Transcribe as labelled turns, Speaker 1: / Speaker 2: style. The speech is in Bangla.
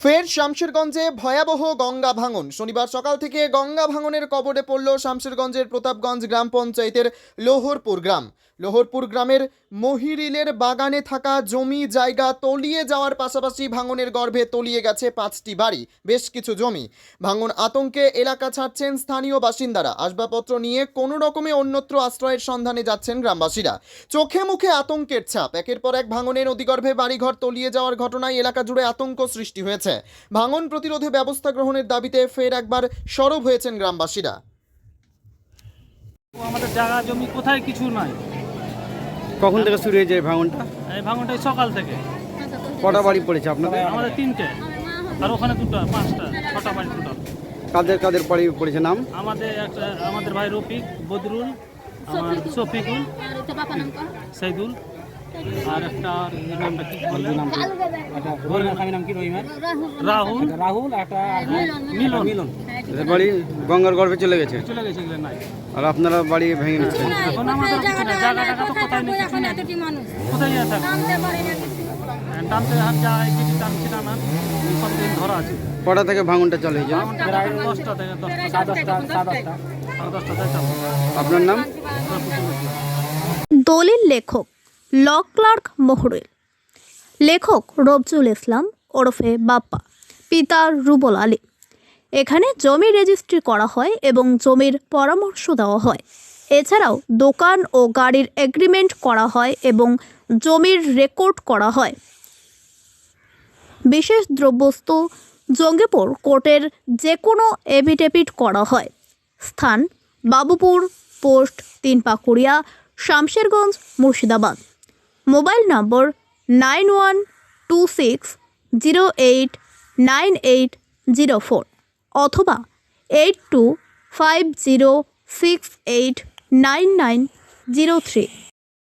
Speaker 1: ফের শামশেরগঞ্জে ভয়াবহ গঙ্গা ভাঙন। শনিবার সকাল থেকে গঙ্গা ভাঙনের কবলে পড়ল শামশেরগঞ্জের প্রতাপগঞ্জ গ্রাম পঞ্চায়েতের লোহরপুর গ্রাম। লোহরপুর গ্রামের মহিরিলের বাগানে থাকা জমি জায়গা তলিয়ে যাওয়ার পাশাপাশি ভাঙনের গর্ভে তলিয়ে গেছে পাঁচটি বাড়ি, বেশ কিছু জমি। ভাঙন আতঙ্কে এলাকা ছাড়ছেন স্থানীয় বাসিন্দারা। আসবাবপত্র নিয়ে কোনো রকমে অন্যত্র আশ্রয়ের সন্ধানে যাচ্ছেন গ্রামবাসীরা। চোখে মুখে আতঙ্কের ছাপ। একের পর এক ভাঙনের অতিগর্ভে বাড়িঘর তলিয়ে যাওয়ার ঘটনায় এলাকা জুড়ে আতঙ্ক সৃষ্টি হয়েছে। ভাঙন প্রতিরোধে ব্যবস্থা গ্রহণের দাবিতে ফের একবার সরব হয়েছেন গ্রামবাসীরা।
Speaker 2: আমাদের জায়গা জমি কোথায় কিছু নাই।
Speaker 3: কখন থেকে শুরু হয়েছে ভাঙনটা?
Speaker 2: এই ভাঙনটা সকাল থেকে।
Speaker 3: কটা বাড়ি পড়েছে আপনাদের?
Speaker 2: আমাদের তিনটে। আর ওখানে দুটো পাঁচটা ছটা বাড়ি দুটো
Speaker 3: কাদের কাদের বাড়ি পড়েছে নাম?
Speaker 2: আমাদের একটা আমাদের ভাই রফিক বদরুল আমার শফিকুল সাইদুল। আর একটা আর এর নামটা কি? বলে রাহুল।
Speaker 4: রাহুল একটা
Speaker 2: মিলন।
Speaker 4: মিলন।
Speaker 3: বাড়ি গঙ্গার গর্ভে চলে গেছে।
Speaker 2: চলে গেছে নাই।
Speaker 3: আর আপনারা বাড়ি ভেঙে নিচ্ছেন
Speaker 2: এখন আমাদের কিছু নাই জায়গা টাকা তো কোথায় নেই? কিছু নেই কোথায় যা থাকে টানতে হাত যায় কিছু টানছি না না সব দিন ধরা আছে।
Speaker 3: কটা থেকে ভাঙনটা চলে হয়েছে
Speaker 2: প্রায় দশটা থেকে দশটা
Speaker 4: সাড়ে দশটা সাড়ে দশটা।
Speaker 2: সাড়ে দশটা
Speaker 3: আপনার নাম?
Speaker 5: দলিল লেখক। ল ক্লার্ক মহরুল লেখক রবজুল ইসলাম ওরফে বাপ্পা, পিতা রুবল আলী। এখানে জমি রেজিস্ট্রি করা হয় এবং জমির পরামর্শ দেওয়া হয়। এছাড়াও দোকান ও গাড়ির এগ্রিমেন্ট করা হয় এবং জমির রেকর্ড করা হয়। বিশেষ দ্রব্যস্তু জঙ্গিপুর কোর্টের যে কোনো এভিডেভিট করা হয়। স্থান Babupur, post Tinpakuria, Shamsherganj, Murshidabad. Mobile number nine one two six zero eight nine eight zero four অথবা eight two five zero six eight nine nine zero three.